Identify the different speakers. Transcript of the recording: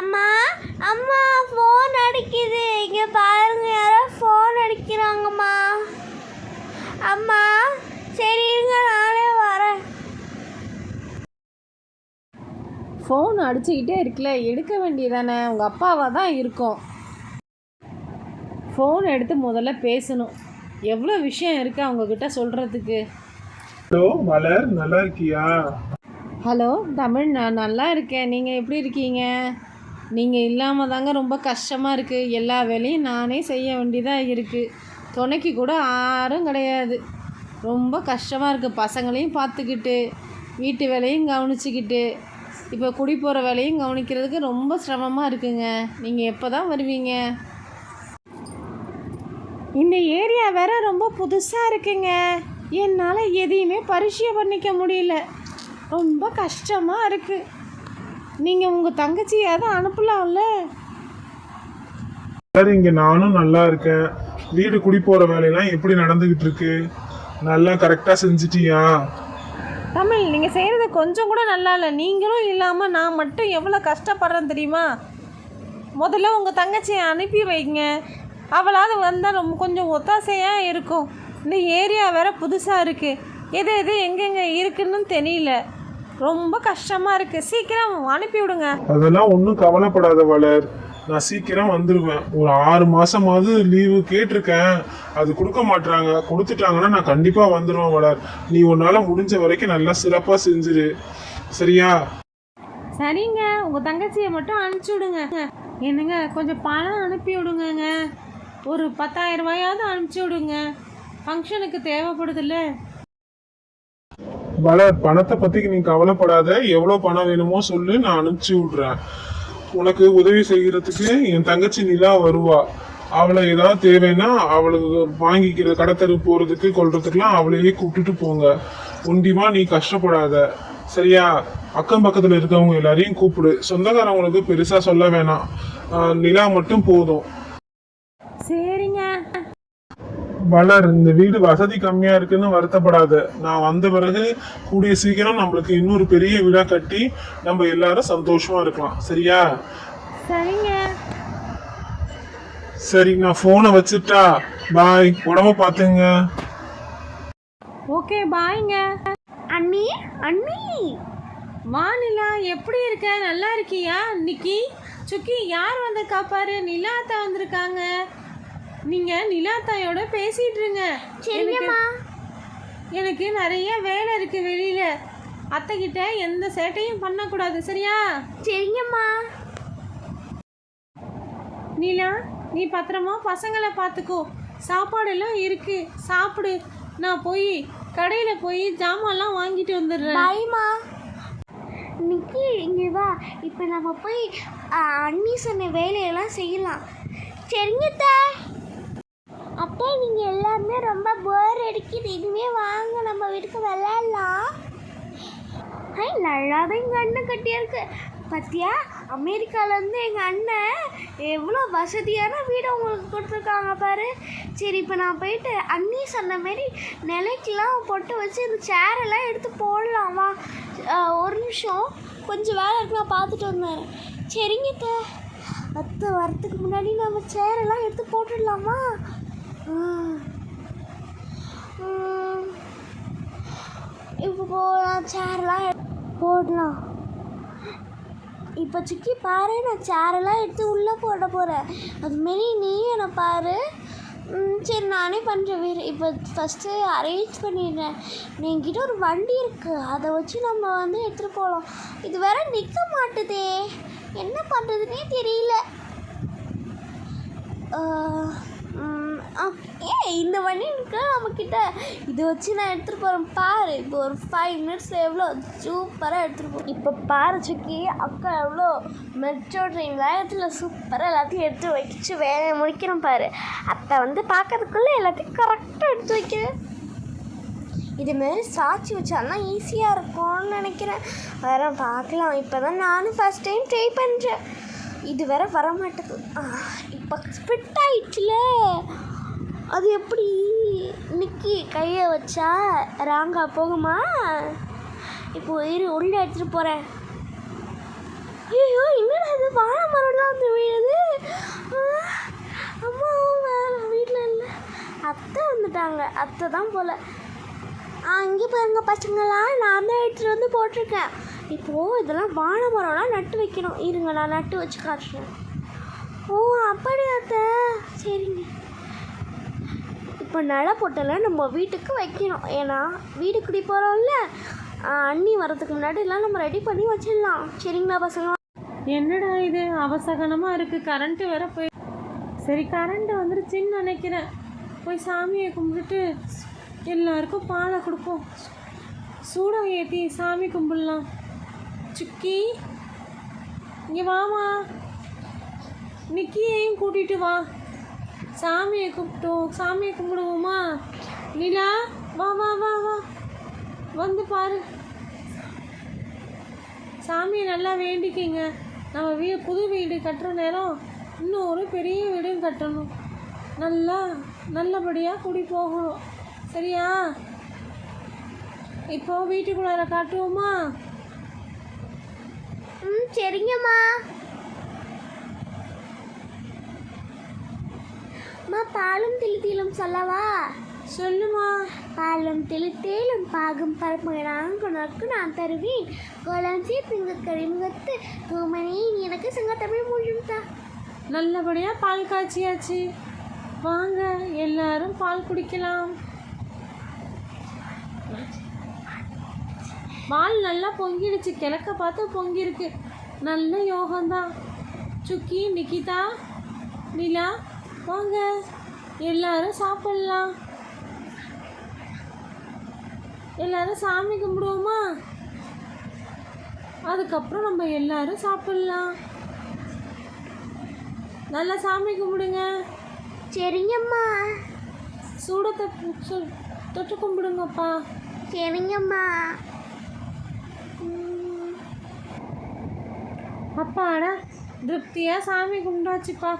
Speaker 1: அம்மா அம்மா ஃபோன் அடிக்குது. இங்க பாருங்க யாரோ ஃபோன் அடிக்கிறாங்கம்மா. அம்மா சரி இருங்க நானே வரேன்.
Speaker 2: ஃபோன் அடிச்சுக்கிட்டே இருக்குல்ல எடுக்க வேண்டியதானே? உங்கள் அப்பாவாக தான் இருக்கும். ஃபோன் எடுத்து முதல்ல பேசணும். எவ்வளோ விஷயம் இருக்கு அவங்கக்கிட்ட சொல்கிறதுக்கு
Speaker 3: ஹலோ மலர் நல்லா இருக்கியா?
Speaker 2: ஹலோ தமிழ் நான் நல்லா இருக்கேன். நீங்கள் எப்படி இருக்கீங்க? நீங்கள் இல்லாமல் தாங்க ரொம்ப கஷ்டமாக இருக்குது எல்லா வேலையும் நானே செய்ய வேண்டியதாக இருக்குது துணைக்கு கூட யாரும் கிடையாது. ரொம்ப கஷ்டமாக இருக்குது பசங்களையும் பார்த்துக்கிட்டு வீட்டு வேலையும் கவனிச்சிக்கிட்டு. இப்போ குடி போகிற வேலையும் கவனிக்கிறதுக்கு ரொம்ப சிரமமாக இருக்குங்க. நீங்கள் எப்போ தான் வருவீங்க? இந்த ஏரியா வேற ரொம்ப புதுசாக இருக்குங்க. என்னால் எதையுமே பரிச்சயம் பண்ணிக்க முடியல. ரொம்ப கஷ்டமாக இருக்குது நீங்கள் உங்கள் தங்கச்சியாவது அனுப்பலாம்ல?
Speaker 3: சார் இங்க நானும் நல்லா இருக்கேன். வீடு குடி போற வேலையெல்லாம் எப்படி நடந்துகிட்டு இருக்கு? நல்லா கரெக்டா செஞ்சிட்டியா?
Speaker 2: தமிழ் நீங்கள் செய்கிறது கொஞ்சம் கூட நல்லா இல்லை. நீங்களும் இல்லாமல் நான் மட்டும் எவ்வளோ கஷ்டப்படுறேன் தெரியுமா? முதல்ல உங்கள் தங்கச்சியை அனுப்பி வைங்க. அவளாவது வந்தால் ரொம்ப கொஞ்சம் ஒத்தாசையாக இருக்கும். இந்த ஏரியா வேற புதுசாக இருக்குது எது எது எங்கெங்கே இருக்குன்னு தெரியல. ரொம்ப கஷ்டமாக இருக்குது சீக்கிரம் அனுப்பி விடுங்க.
Speaker 3: அதெல்லாம் ஒன்றும் கவலைப்படாத வளர். நான் சீக்கிரம் வந்துடுவேன் ஒரு ஆறு மாசமாவது லீவு கேட்டிருக்கேன். அது கொடுக்க மாட்றாங்க. கொடுத்துட்டாங்கன்னா நான் கண்டிப்பா வந்துடுவேன் வளர். நீ உன்னால முடிஞ்ச வரைக்கும் நல்லா சிறப்பா செஞ்சிரு. சரியா?
Speaker 2: சரிங்க. உங்கள் தங்கச்சியை மட்டும் அனுப்பிச்சி விடுங்க. என்னங்க கொஞ்சம் பணம் அனுப்பி விடுங்கங்க. ஒரு பத்தாயிரம் ரூபாயாவது அனுப்பிச்சி விடுங்க. ஃபங்க்ஷனுக்கு தேவைப்படுதுல்ல.
Speaker 3: பல பணத்தை பத்தி நீ கவலைப்படாத. எவ்வளவு பணம் வேணுமோ சொல்லு நான் அனுப்பிச்சு விடுறேன். உனக்கு உதவி செய்கிறதுக்கு என் தங்கச்சி நிலா வருவா. அவளை ஏதாவது தேவைன்னா அவளுக்கு வாங்கிக்கிற கடத்தரு போறதுக்கு கொள்றதுக்குலாம் அவளையே கூப்பிட்டுட்டு போங்க. உண்டிமா நீ கஷ்டப்படாத. சரியா? அக்கம் பக்கத்துல இருக்கவங்க எல்லாரையும் கூப்பிடு. சொந்தக்காரவங்களுக்கு பெருசா சொல்ல வேணாம். நிலா மட்டும் போதும்
Speaker 2: சரிங்க
Speaker 3: வளர் இந்த வீடு வசதி கம்மியா இருக்குன்னு வருத்தப்படாத. நான் வந்த பிறகு கூடிய சீக்கிரம் நம்மளுக்கு இன்னொரு பெரிய வீடா கட்டி நம்ம எல்லாரும் சந்தோஷமா இருக்கலாம். சரியா?
Speaker 2: சரிங்க.
Speaker 3: சரி நான் போனை வச்சுட்டா. பாய் உடம்ப பாத்துங்க
Speaker 2: ஓகே பாய்ங்க
Speaker 1: அண்ணி அண்ணி.
Speaker 2: வானிலா எப்படி இருக்க? நல்லா இருக்கியா நிக்கி சுக்கி யார் வந்திருக்கா பாரு நிலாத்தா வந்திருக்காங்க. நீங்கள் நிலாத்தாயோட பேசிட்டு இருங்க
Speaker 1: சரிங்கம்மா.
Speaker 2: எனக்கு நிறைய வேலை இருக்கு வெளியில. அத்தைக்கிட்ட எந்த சேட்டையும் பண்ணக்கூடாது சரியா?
Speaker 1: சரிங்கம்மா.
Speaker 2: நீலா நீ பத்திரமா பசங்களை பார்த்துக்கோ. சாப்பாடெல்லாம் இருக்கு. சாப்பிடு. நான் போய் கடையில் போய் ஜாமான்லாம் வாங்கிட்டு வந்துடுறேன்.
Speaker 1: பாய்மா. நிக்கி இங்கே வா. இப்போ நம்ம போய் அண்ணி சொன்ன வேலையெல்லாம் செய்யலாம். சரிங்க நீங்கள் எல்லாருமே ரொம்ப போர் அடிக்குது. இனிமே வாங்க நம்ம வீட்டுக்கு விளையாடலாம். ஐ நல்லாவே எங்கள் அண்ணன் கட்டியிருக்கு. பார்த்தியா அமெரிக்காவிலேருந்து எங்கள் அண்ணன் எவ்வளோ வசதியான வீடு உங்களுக்கு கொடுத்துருக்காங்க பாரு. சரி இப்போ நான் போயிட்டு அண்ணி சொன்ன மாரி நிலைக்கெலாம் பொட்டு வச்சு இந்த சேரெல்லாம் எடுத்து போடலாமா. ஒரு நிமிஷம். கொஞ்சம் வேலை இருக்கு நான் பார்த்துட்டு வந்தேன். சரிங்க அத்தை. வரத்துக்கு முன்னாடி நம்ம சேரெல்லாம் எடுத்து போட்டுடலாமா? இப்போ போகலாம் சேர்லாம் போடலாம். இப்போ சுக்கி பாரு நான் சேரெல்லாம் எடுத்து உள்ளே போட போகிறேன் அதுமாரி நீயும் என்னை பாரு. ம், சரி நானே பண்ணுறேன் வேறு இப்போ ஃபஸ்ட்டு அரேஞ்ச் பண்ணிடுறேன். என்கிட்ட ஒரு வண்டி இருக்குது அதை வச்சு நம்ம வந்து எடுத்துகிட்டு போகலாம் இது வேற நிற்க மாட்டுதே. என்ன பண்ணுறதுனே தெரியல. ஆ, ஏய் இந்த வண்டி இருக்கு நம்மக்கிட்ட இதை வச்சு நான் எடுத்துகிட்டு போகிறேன் பாரு இப்போ ஒரு ஃபைவ் மினிட்ஸில் எவ்வளோ சூப்பராக எடுத்துகிட்டு போ இப்போ பாரு சுக்கி அக்கா எவ்வளோ மெட்ரோ ட்ரெயின் வேகத்தில் சூப்பராக எல்லாத்தையும் எடுத்து வச்சு வேலையை முடிக்கிறேன் பாரு. அப்போ வந்து பார்க்கறதுக்குள்ளே எல்லாத்தையும் கரெக்டாக எடுத்து வைக்கிறேன். இதுமாரி சாட்சி வச்சாலாம் ஈஸியாக இருக்கும்னு நினைக்கிறேன். வேற பார்க்கலாம். இப்போ தான் நானும் ஃபஸ்ட் டைம் ட்ரை பண்ணுறேன் இது வேற வர மாட்டேது இப்போ ஃபிட் ஆயிடுச்சுல அது எப்படி? நிக்கி கையை வச்சா ராங்கா போகுமா? இப்போ இரு உள்ளே எடுத்துகிட்டு போகிறேன் ஐயோ என்னடா இது? வாழை மரம்லாம் வந்து வீடு அம்மா வேற வீட்டில் இல்லை. அத்தை வந்துட்டாங்க. அத்தை தான் போல. அங்கே பாருங்க பசங்களாம் நான் தான் எடுத்துகிட்டு வந்து போட்டிருக்கேன். இப்போது இதெல்லாம் வாழை மரம்லாம் நட்டு வைக்கணும். இருங்க நான் நட்டு வச்சு காட்டுறேன். ஓ அப்படியா அத்தை? சரிங்க. இப்போ நட பொட்டலை நம்ம வீட்டுக்கு வைக்கணும். ஏன்னா வீடு குடி போகிறோம்ல அண்ணி வரதுக்கு முன்னாடி எல்லாம் நம்ம ரெடி பண்ணி வச்சிடலாம். சரிங்களா பசங்க?
Speaker 2: என்னடா இது? அவசகனமாக இருக்குது கரண்ட்டு வேற போய் சரி கரண்ட்டு வந்துருச்சுன்னு நினைக்கிறேன். போய் சாமியை கும்பிட்டுட்டு எல்லாருக்கும் பாலை கொடுப்போம். சூடம் ஏற்றி சாமி கும்பிடலாம். சுக்கி இங்கே வாமா நிக்கியையும் கூட்டிகிட்டு வா. சாமியை கூப்பிட்டோம் சாமியை கும்பிடுவோமா? நிலா வா வா வா வா. வந்து பாரு. சாமியை நல்லா வேண்டிக்கிங்க. நம்ம வீ புது வீடு கட்டுற நேரம் இன்னும் ஒரு பெரிய வீடும் கட்டணும். நல்லா நல்லபடியாக குடி போகணும். சரியா? இப்போ வீட்டுக்குள்ளார காட்டுவோமா?
Speaker 1: ம் சரிங்கம்மா. அம்மா பாலும் திளித்தீலும் சொல்லவா?
Speaker 2: சொல்லுமா.
Speaker 1: பாலும் தெளித்தேலும் பாகும் பரப்புகிறாங்க உனக்கு நான் தருவேன். கோலம் சீர்த்திங்க கரிமுகத்து நீ எனக்கு சங்க தமிழ் மொழியும் தா.
Speaker 2: நல்லபடியாக பால் காய்ச்சியாச்சு. வாங்க எல்லாரும் பால் குடிக்கலாம். பால் நல்லா பொங்கிடுச்சு. கிழக்க பார்த்து பொங்கியிருக்கு. நல்ல யோகம்தான். சுக்கி நிக்கிதா நிலா வாங்க எல்லாரும் சாப்பிட்லாம். எல்லாரும் சாமி கும்பிடுவோமா? அதுக்கப்புறம் நம்ம எல்லாரும் சாப்பிட்லாம். நல்லா சாமி கும்பிடுங்க.
Speaker 1: சரிங்கம்மா.
Speaker 2: சூடத்தை தொட்டு கும்பிடுங்கப்பா.
Speaker 1: சரிங்கம்மா.
Speaker 2: அப்பாடா திருப்தியாக சாமி கும்பிட்டாச்சுப்பா.